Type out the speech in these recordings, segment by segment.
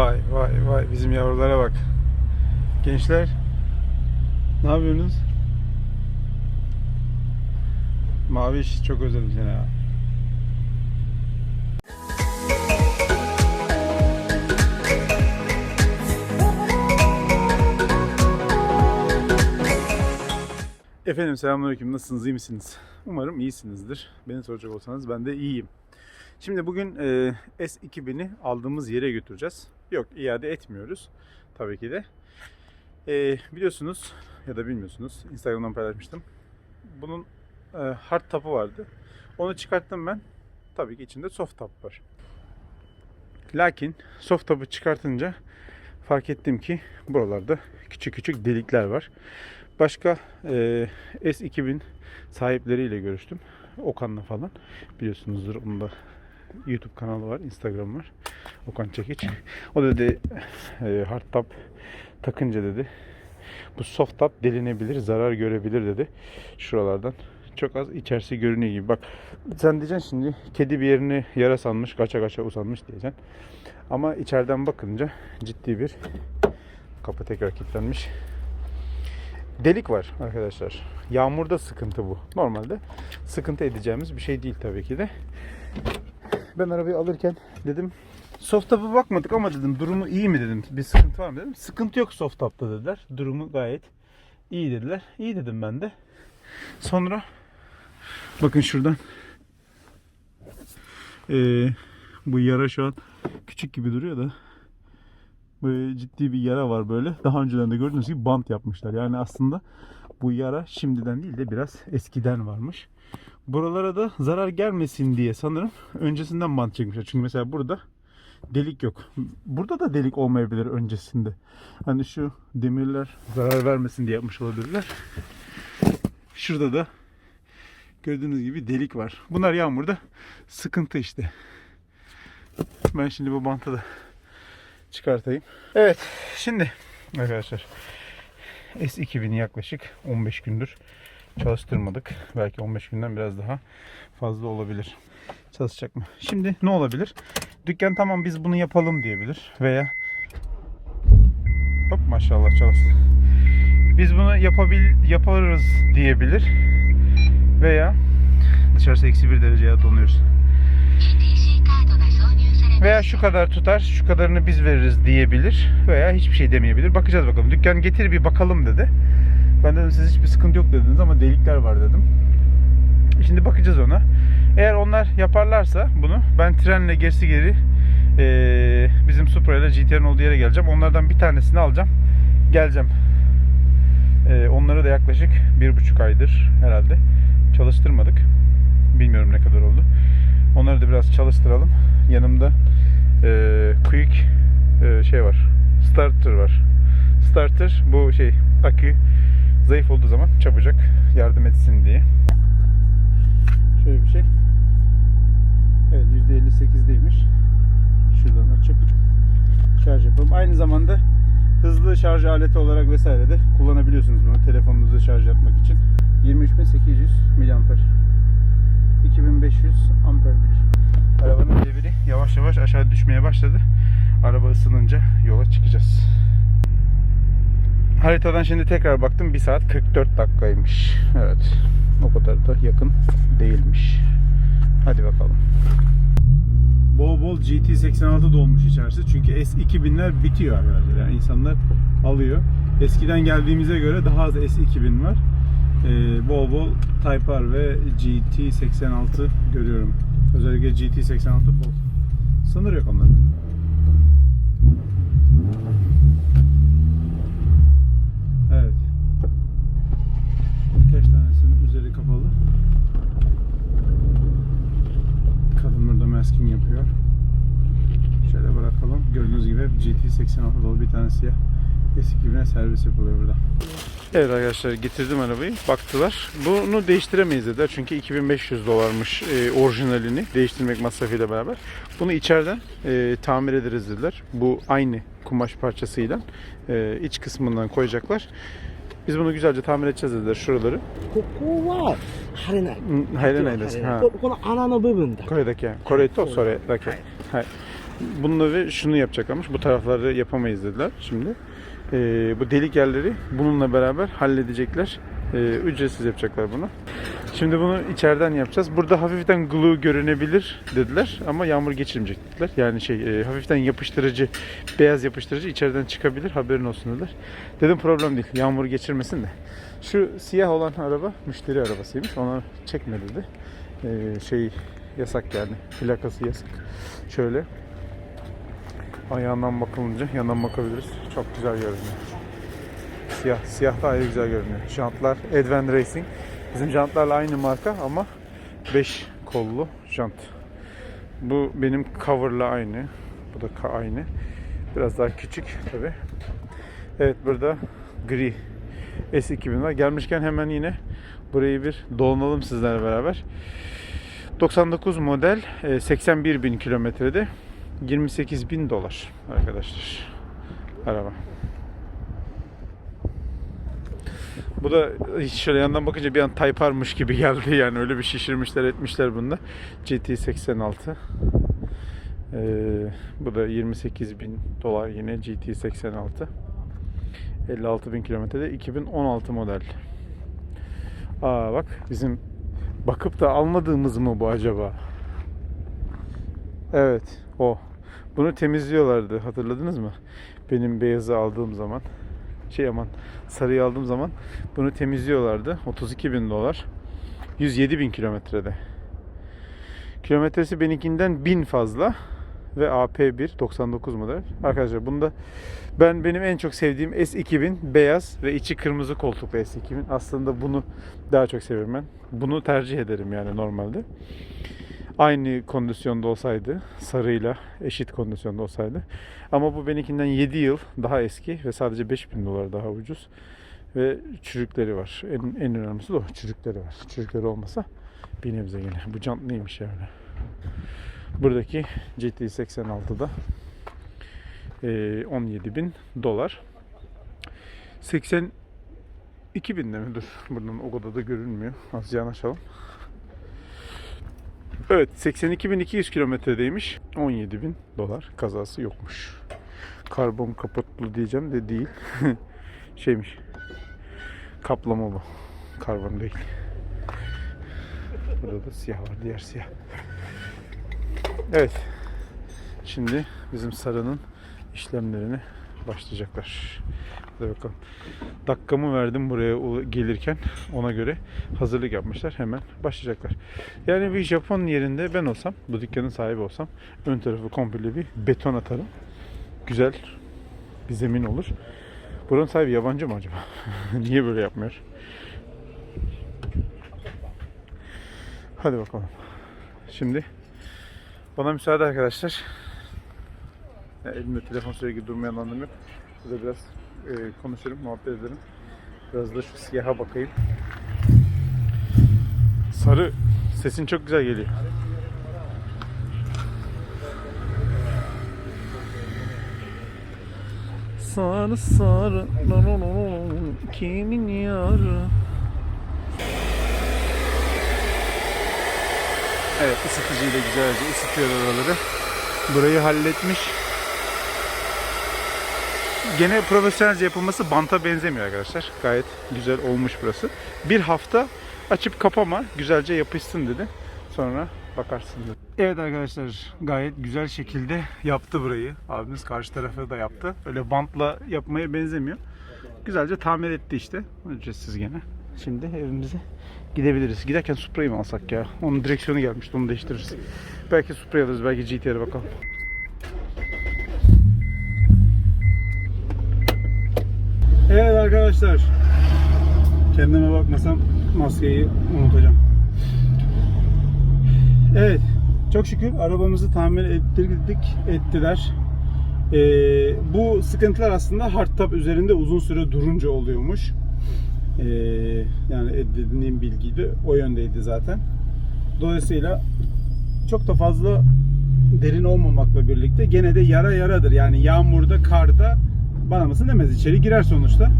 Vay vay vay bizim yavrulara bak. Gençler ne yapıyorsunuz? Maviş çok özledim seni ya. Efendim selamünaleyküm. Nasılsınız? iyi misiniz? Umarım iyisinizdir. Beni soracak olsanız ben de iyiyim. Şimdi bugün e, S2000'i aldığımız yere götüreceğiz. Yok iade etmiyoruz. Tabii ki de. E, biliyorsunuz ya da bilmiyorsunuz. Instagram'dan paylaşmıştım. Bunun e, hard tapı vardı. Onu çıkarttım ben. Tabii ki içinde soft tap var. Lakin soft tapı çıkartınca fark ettim ki buralarda küçük küçük delikler var. Başka e, S2000 sahipleriyle görüştüm. Okan'la falan. Biliyorsunuzdur onun da YouTube kanalı var, Instagram var. Okan Çekiç. O dedi e, hard top takınca dedi bu soft top delinebilir, zarar görebilir dedi. Şuralardan çok az içerisi görünüyor gibi. Bak sen diyeceksin şimdi kedi bir yerini yara sanmış, kaça kaça usanmış diyeceksin. Ama içeriden bakınca ciddi bir kapı tekrar kilitlenmiş. Delik var arkadaşlar. Yağmurda sıkıntı bu. Normalde sıkıntı edeceğimiz bir şey değil tabii ki de. Ben arabayı alırken dedim soft bakmadık ama dedim durumu iyi mi dedim. Bir sıkıntı var mı dedim. Sıkıntı yok soft dediler. Durumu gayet iyi dediler. İyi dedim ben de. Sonra bakın şuradan Ee, bu yara şu an küçük gibi duruyor da böyle ciddi bir yara var böyle. Daha önceden de gördüğünüz gibi bant yapmışlar. Yani aslında bu yara şimdiden değil de biraz eskiden varmış. Buralara da zarar gelmesin diye sanırım öncesinden bant çekmişler. Çünkü mesela burada delik yok. Burada da delik olmayabilir öncesinde. Hani şu demirler zarar vermesin diye yapmış olabilirler. Şurada da gördüğünüz gibi delik var. Bunlar yağmurda sıkıntı işte. Ben şimdi bu bantı da çıkartayım. Evet şimdi arkadaşlar S2000'i yaklaşık 15 gündür çalıştırmadık. Belki 15 günden biraz daha fazla olabilir. Çalışacak mı? Şimdi ne olabilir? Dükkan tamam biz bunu yapalım diyebilir veya hop maşallah çalıştı. Biz bunu yapabil yaparız diyebilir veya dışarısı eksi bir dereceye donuyoruz. Veya şu kadar tutar, şu kadarını biz veririz diyebilir veya hiçbir şey demeyebilir. Bakacağız bakalım. Dükkan getir bir bakalım dedi. Ben dedim siz hiçbir sıkıntı yok dediniz ama delikler var dedim. Şimdi bakacağız ona. Eğer onlar yaparlarsa bunu ben trenle gerisi geri eee, bizim Supra ile GTR'ın olduğu yere geleceğim. Onlardan bir tanesini alacağım. Geleceğim. Eee, onları da yaklaşık bir buçuk aydır herhalde çalıştırmadık. Bilmiyorum ne kadar oldu. Onları da biraz çalıştıralım. Yanımda eee quick eee, şey var. Starter var. Starter bu şey akü zayıf olduğu zaman çabucak yardım etsin diye. Şöyle bir şey. Evet %58'deymiş. Şuradan açıp şarj yapalım. Aynı zamanda hızlı şarj aleti olarak vesaire de kullanabiliyorsunuz bunu telefonunuzu şarj yapmak için. 23.800 miliamper. 2500 amperdir. Arabanın deviri yavaş yavaş aşağı düşmeye başladı. Araba ısınınca yola çıkacağız. Haritadan şimdi tekrar baktım 1 saat 44 dakikaymış. Evet. O kadar da yakın değilmiş. Hadi bakalım. Bol bol GT86 dolmuş içerisi. Çünkü S2000'ler bitiyor arkadaşlar. Yani insanlar alıyor. Eskiden geldiğimize göre daha az S2000 var. Ee, bol bol Type R ve GT86 görüyorum. Özellikle GT86 bol. Sınır yok onların. Evet. Birkaç tanesinin üzeri kapalı. Kadın burada masking yapıyor. Şöyle bırakalım. Gördüğünüz gibi hep GT86 dolu bir tane siyah. S2000'e servis yapılıyor burada. Evet arkadaşlar getirdim arabayı. Baktılar. Bunu değiştiremeyiz dediler. Çünkü 2500 dolarmış e, orijinalini değiştirmek masrafıyla beraber. Bunu içeriden e, tamir ederiz dediler. Bu aynı kumaş parçasıyla e, iç kısmından koyacaklar. Biz bunu güzelce tamir edeceğiz dediler şuraları. ここは貼れない。うん入れないです。はいここの穴の部分だけ。これだけ。これとそれだけ。はい はい。bununla ve şunu yapacaklarmış. Bu tarafları yapamayız dediler şimdi. Ee, bu delik yerleri bununla beraber halledecekler. Ee, ücretsiz yapacaklar bunu. Şimdi bunu içeriden yapacağız. Burada hafiften glue görünebilir dediler ama yağmur geçirmeyecek dediler. Yani şey e, hafiften yapıştırıcı, beyaz yapıştırıcı içeriden çıkabilir haberin olsun dediler. Dedim problem değil. Yağmur geçirmesin de. Şu siyah olan araba müşteri arabasıymış. Ona çekme dedi. Ee, şey yasak yani. Plakası yasak. Şöyle ayağından bakılınca yandan bakabiliriz. Çok güzel görünüyor. Siyah, siyah da ayrı güzel görünüyor. Jantlar Advan Racing. Bizim jantlarla aynı marka ama 5 kollu jant. Bu benim cover'la aynı. Bu da aynı. Biraz daha küçük tabi. Evet burada gri S2000 var. Gelmişken hemen yine burayı bir dolanalım sizlerle beraber. 99 model e, 81 bin kilometrede 28 bin dolar arkadaşlar araba. Bu da şöyle yandan bakınca bir an Type-R'mış gibi geldi yani öyle bir şişirmişler etmişler bunda. GT86 ee, bu da 28 bin dolar yine GT86 56 bin kilometrede 2016 model. Aa bak bizim bakıp da almadığımız mı bu acaba? Evet o. Bunu temizliyorlardı hatırladınız mı? Benim beyazı aldığım zaman şey aman sarıyı aldığım zaman bunu temizliyorlardı. 32 bin dolar. 107 bin kilometrede. Kilometresi benimkinden 1000 fazla ve AP1 99 model. Arkadaşlar bunda ben benim en çok sevdiğim S2000 beyaz ve içi kırmızı koltuklu S2000. Aslında bunu daha çok seviyorum ben. Bunu tercih ederim yani normalde. Aynı kondisyonda olsaydı, sarıyla eşit kondisyonda olsaydı. Ama bu benimkinden 7 yıl daha eski ve sadece 5000 dolar daha ucuz. Ve çürükleri var. En, en önemlisi de o. Çürükleri var. Çürükleri olmasa bir nebze yine. Bu jant neymiş yani. Buradaki GT86'da eee 17 bin dolar. 82 bin de mi? Dur. Buradan o kadar da görünmüyor. Az yanaşalım. Evet 82.200 kilometredeymiş. 17 bin dolar kazası yokmuş. Karbon kaputlu diyeceğim de değil. Şeymiş. Kaplama bu. Karbon değil. Burada da siyah var. Diğer siyah. Evet. Şimdi bizim sarının işlemlerine başlayacaklar. Hadi bakalım. Dakikamı verdim buraya gelirken. Ona göre hazırlık yapmışlar. Hemen başlayacaklar. Yani bir Japon yerinde ben olsam, bu dükkanın sahibi olsam ön tarafı komple bir beton atarım. Güzel bir zemin olur. Buranın sahibi yabancı mı acaba? Niye böyle yapmıyor? Hadi bakalım. Şimdi bana müsaade arkadaşlar. Ya elimde telefon sürekli durmayan anlamı yok. Burada biraz e, konuşurum, muhabbet ederim. Biraz da şu siyaha bakayım. Sarı sesin çok güzel geliyor. Sarı sarı kimin yarı Evet ısıtıcıyla güzelce ısıtıyor oraları. Burayı halletmiş. Gene profesyonelce yapılması banta benzemiyor arkadaşlar. Gayet güzel olmuş burası. Bir hafta açıp kapama güzelce yapışsın dedi. Sonra bakarsın dedi. Evet arkadaşlar gayet güzel şekilde yaptı burayı. Abimiz karşı tarafı da yaptı. Öyle bantla yapmaya benzemiyor. Güzelce tamir etti işte. Ücretsiz gene. Şimdi evimize gidebiliriz. Giderken Supra'yı mı alsak ya? Onun direksiyonu gelmişti onu değiştiririz. Belki Supra'yı alırız belki GTR'e bakalım. Evet arkadaşlar. Kendime bakmasam maskeyi unutacağım. Evet. Çok şükür arabamızı tamir ettirdik, ettiler. Ee, bu sıkıntılar aslında hardtop üzerinde uzun süre durunca oluyormuş. Ee, yani edindiğim bilgi de o yöndeydi zaten. Dolayısıyla çok da fazla derin olmamakla birlikte gene de yara yaradır. Yani yağmurda, karda bana mısın demez içeri girer sonuçta.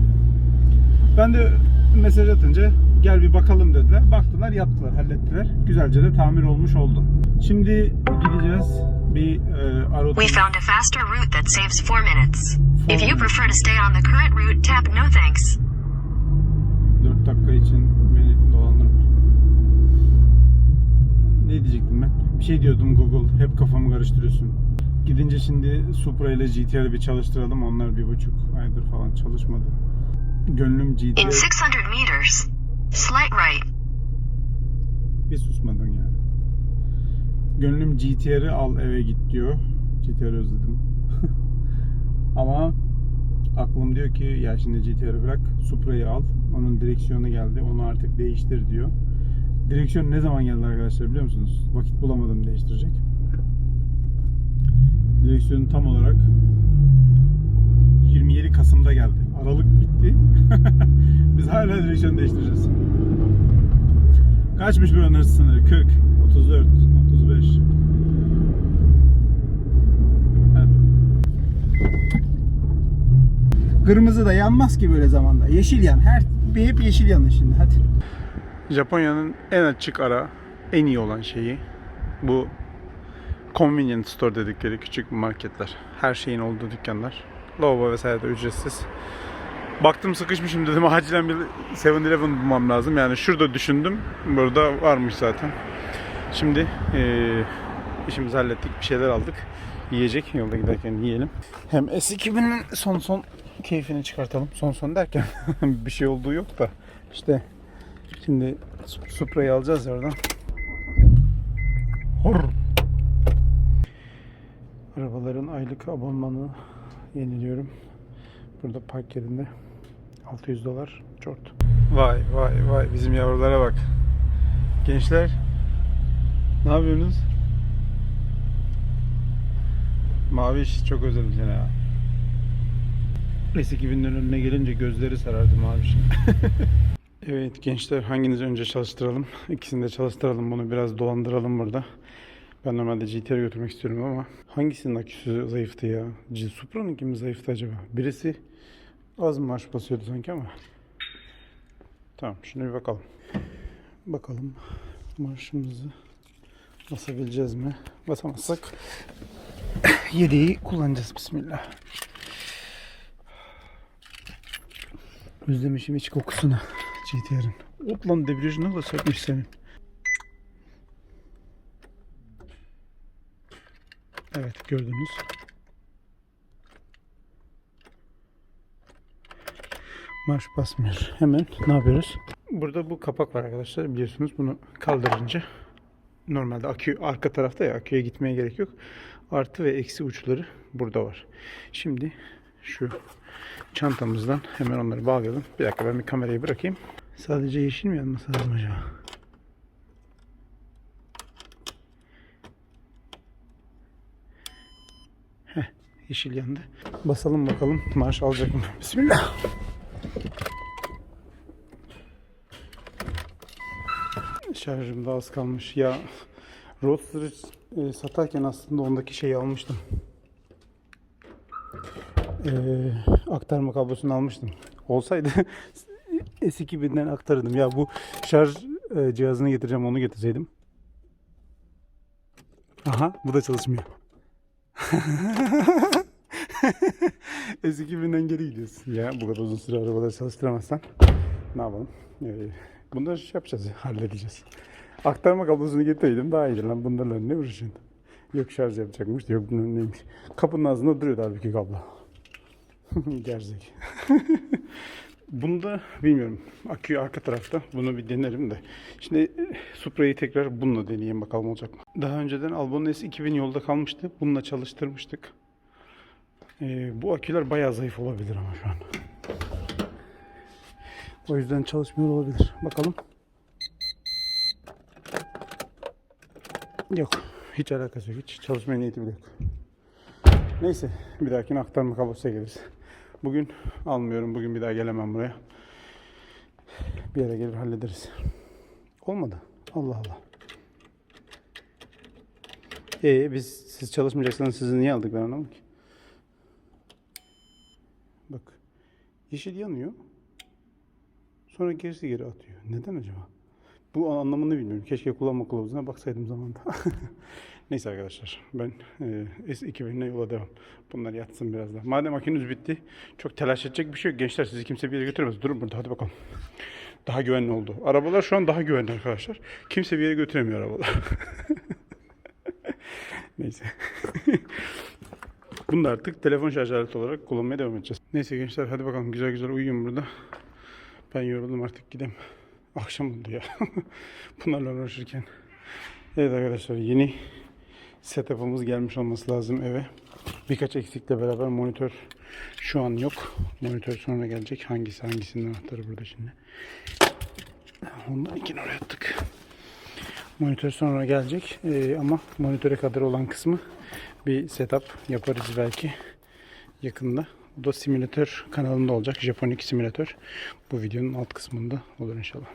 Ben de mesaj atınca gel bir bakalım dediler. Baktılar, yaptılar, hallettiler. Güzelce de tamir olmuş oldu. Şimdi gideceğiz bir e, ara We found a faster route that saves 4 minutes. If you prefer to stay on the current route, tap no thanks. 4 dakika için beni dolandırma. Ne diyecektim ben? Bir şey diyordum Google. Hep kafamı karıştırıyorsun. Gidince şimdi Supra ile GTR'ı bir çalıştıralım. Onlar bir buçuk aydır falan çalışmadı. Gönlüm In GTR... 600 meters, slight right. Bir susmadın ya. Gönlüm GTR'ı al eve git diyor. GTR'ı özledim. Ama aklım diyor ki ya şimdi GTR'ı bırak Supra'yı al. Onun direksiyonu geldi. Onu artık değiştir diyor. Direksiyon ne zaman geldi arkadaşlar biliyor musunuz? Vakit bulamadım değiştirecek. Direksiyon tam olarak 27 Kasım'da geldi. Aralık bitti. Biz hala direksiyon değiştireceğiz. Kaçmış buranın hız sınırı? 40, 34, 35. Heh. Kırmızı da yanmaz ki böyle zamanda. Yeşil yan. Her bir hep yeşil yanın şimdi. Hadi. Japonya'nın en açık ara, en iyi olan şeyi bu convenience store dedikleri küçük marketler. Her şeyin olduğu dükkanlar. Lavabo vesaire de ücretsiz. Baktım sıkışmışım dedim acilen bir 7-Eleven bulmam lazım. Yani şurada düşündüm. Burada varmış zaten. Şimdi eee, işimizi hallettik. Bir şeyler aldık. Yiyecek. Yolda giderken yiyelim. Hem S2000'in son son keyfini çıkartalım. Son son derken bir şey olduğu yok da. İşte Şimdi Sup- Supra'yı alacağız oradan. Hor. Aylık abonmanı yeniliyorum. Burada park yerinde 600 dolar çort. Vay vay vay bizim yavrulara bak. Gençler ne yapıyorsunuz? Maviş çok özledim seni ya. S2000'in önüne gelince gözleri sarardı Maviş'in. Evet gençler hanginizi önce çalıştıralım? İkisini de çalıştıralım bunu biraz dolandıralım burada. Ben normalde GTR götürmek istiyorum ama hangisinin aküsü zayıftı ya? G- Supra'nınki mi zayıftı acaba? Birisi az marş basıyordu sanki ama. Tamam şuna bir bakalım. Bakalım marşımızı basabileceğiz mi? Basamazsak 7'yi kullanacağız bismillah. Özlemişim iç kokusunu GTR'ın. Ot lan debriyajı ne kadar sertmiş senin. Evet gördünüz. Marş basmıyor. Hemen ne yapıyoruz? Burada bu kapak var arkadaşlar biliyorsunuz bunu kaldırınca normalde akü arka tarafta ya aküye gitmeye gerek yok. Artı ve eksi uçları burada var. Şimdi şu çantamızdan hemen onları bağlayalım. Bir dakika ben bir kamerayı bırakayım. Sadece yeşil mi yanması lazım acaba? Yeşil yandı. Basalım bakalım marş alacak mı? Bismillah. Şarjım da az kalmış. Ya Roadster'ı e, satarken aslında ondaki şeyi almıştım. Ee, aktarma kablosunu almıştım. Olsaydı S2000'den aktarırdım. Ya bu şarj e, cihazını getireceğim onu getirseydim. Aha bu da çalışmıyor. S2000'den geri gidiyorsun. Ya bu kadar uzun süre arabada çalıştıramazsan ne yapalım? Ee, bunları şey yapacağız, halledeceğiz. Aktarma kablosunu getireydim daha iyiydi lan. Bunlarla ne uğraşıyorsun? Yok şarj yapacakmış, yok bunun neymiş. Kapının ağzında duruyordu halbuki kablo. Gerzek. Bunda bilmiyorum. Akü arka tarafta. Bunu bir denerim de. Şimdi Supra'yı tekrar bununla deneyeyim bakalım olacak mı. Daha önceden Albon S2000 yolda kalmıştı. Bununla çalıştırmıştık. Ee, bu aküler bayağı zayıf olabilir ama şu an. O yüzden çalışmıyor olabilir. Bakalım. Yok. Hiç alakası yok. Hiç çalışmaya niyeti bile yok. Neyse. Bir dahakine aktarma kablosuna geliriz. Bugün almıyorum. Bugün bir daha gelemem buraya. Bir yere gelir hallederiz. Olmadı. Allah Allah. Ee biz siz çalışmayacaksanız sizi niye aldık ben anlamadım ki. Bak. Yeşil yanıyor. Sonra gerisi geri atıyor. Neden acaba? Bu anlamını bilmiyorum. Keşke kullanma kılavuzuna baksaydım zamanında. Neyse arkadaşlar ben e, S2000'le yola devam. Bunlar yatsın biraz daha. Madem akünüz bitti çok telaş edecek bir şey yok. Gençler sizi kimse bir yere götüremez. Durun burada hadi bakalım. Daha güvenli oldu. Arabalar şu an daha güvenli arkadaşlar. Kimse bir yere götüremiyor arabalar. Neyse. Bunu da artık telefon şarj aleti olarak kullanmaya devam edeceğiz. Neyse gençler hadi bakalım güzel güzel uyuyun burada. Ben yoruldum artık gideyim. Akşam oldu ya. Bunlarla uğraşırken. Evet arkadaşlar yeni setup'ımız gelmiş olması lazım eve. Birkaç eksikle beraber monitör şu an yok. Monitör sonra gelecek. Hangisi hangisinin anahtarı burada şimdi. Ondan ikini oraya attık. Monitör sonra gelecek Ee, ama monitöre kadar olan kısmı bir setup yaparız belki yakında. Bu da simülatör kanalında olacak. Japonik simülatör. Bu videonun alt kısmında olur inşallah.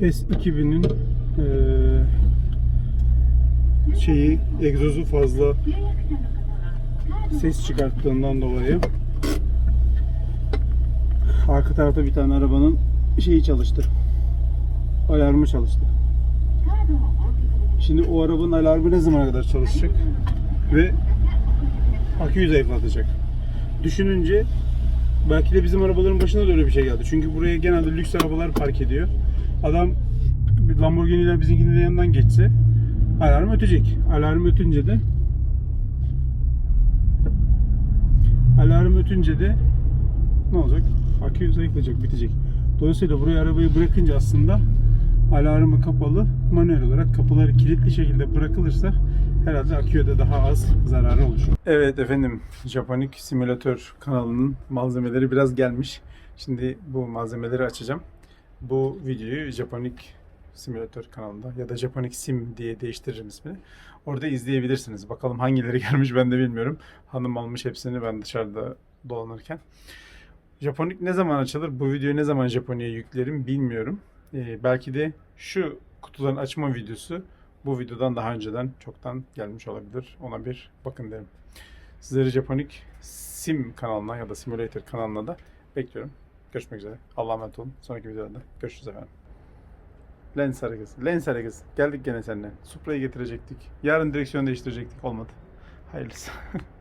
S2000'in eee, şeyi egzozu fazla ses çıkarttığından dolayı arka tarafta bir tane arabanın şeyi çalıştı. Alarmı çalıştı. Şimdi o arabanın alarmı ne zamana kadar çalışacak? Ve aküyü zayıflatacak. Düşününce belki de bizim arabaların başına da öyle bir şey geldi. Çünkü buraya genelde lüks arabalar park ediyor. Adam bir Lamborghini'ler bizimkinin yanından geçse alarm ötecek. Alarm ötünce de alarm ötünce de ne olacak? Akü zayıflayacak, bitecek. Dolayısıyla buraya arabayı bırakınca aslında alarmı kapalı, manuel olarak kapıları kilitli şekilde bırakılırsa herhalde aküye de daha az zararı olur. Evet efendim, Japonik Simülatör kanalının malzemeleri biraz gelmiş. Şimdi bu malzemeleri açacağım. Bu videoyu Japonik Simülatör kanalında ya da Japonik Sim diye değiştiririm ismini. Orada izleyebilirsiniz. Bakalım hangileri gelmiş ben de bilmiyorum. Hanım almış hepsini ben dışarıda dolanırken. Japonik ne zaman açılır? Bu videoyu ne zaman Japonya'ya yüklerim bilmiyorum. Ee, belki de şu kutuların açma videosu bu videodan daha önceden çoktan gelmiş olabilir. Ona bir bakın derim. Sizleri Japonik Sim kanalına ya da Simulator kanalına da bekliyorum. Görüşmek üzere. Allah'a emanet olun. Sonraki videolarda görüşürüz efendim. Lens hareketi. Lens hareketi. Geldik gene seninle. Supra'yı getirecektik. Yarın direksiyon değiştirecektik. Olmadı. Hayırlısı.